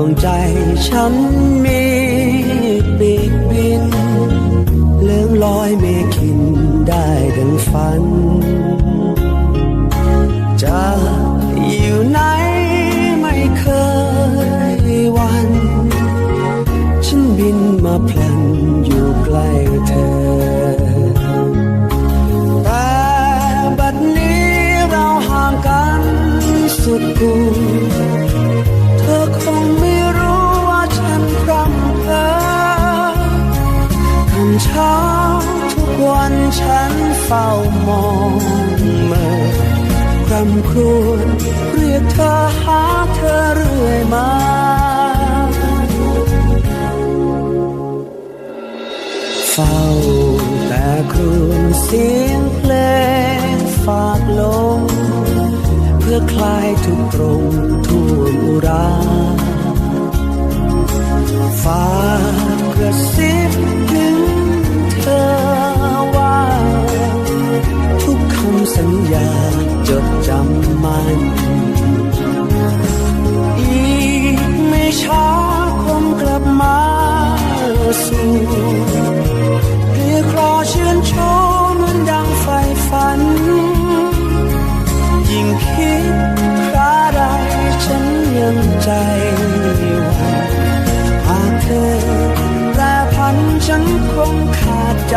วงใจฉันมีปีกบินเลื่องลอยเมฆขินได้ดังฝัน จะอยู่ไหนไม่เคยวัน ฉันบินมาพลันอยู่ใกล้เธอแต่บัดนี้เราห่างกันสุดกู เฝ้ามองเมื่อครำครวญเรียกเธอหาเธอเรื่อยมาเฝ้าแต่ครวญเสียงเพลงฝากลง เพื่อคลายทุกตรงทั่วอุราฝากกระซิบ สูงเรียกรอเชื่อนโชมเหมือนดังไฟฝัน ยิ่งคิดคราใดฉันยังใจหวันหากเธอแปรพันฉันคงขาดใจ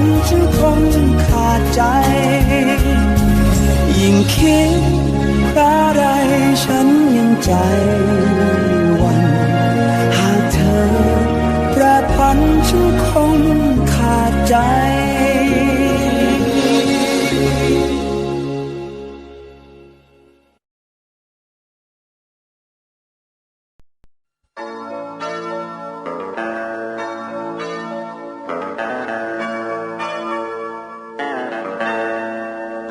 นฉันคงขาดใจ ยิ่งคิดคราใดฉันยังใจวันหากเธอแปรพันฉันคงขาดใจ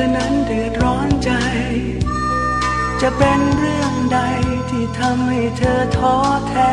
อนั้นเดือดร้อนใจ จะเป็นเรื่องใดที่ทำให้เธอท้อแท้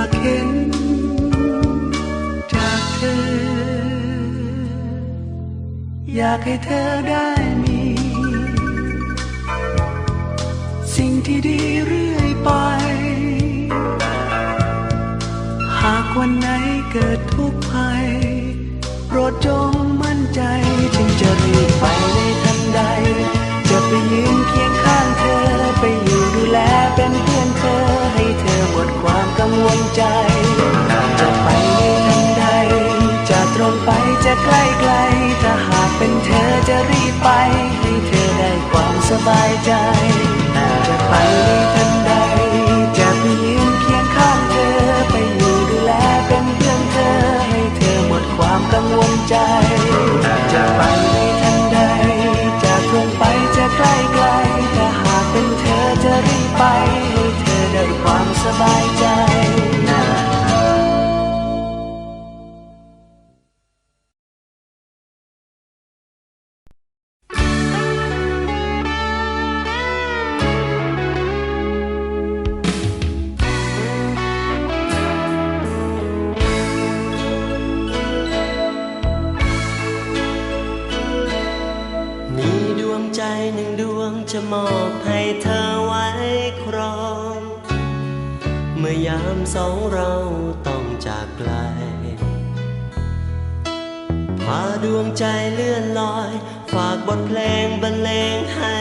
ากเห็นจากเธอ อยากให้เธอได้มี สิ่งที่ดีเรื่อยไป หากวันไหนเกิดทุกข์ภัยโปรดจง บายใจ มอบให้เธอไว้ครอง เมื่อยามสองเราต้องจากไกล พาดวงใจเลื่อนลอย ฝากบทเพลงบรรเลงให้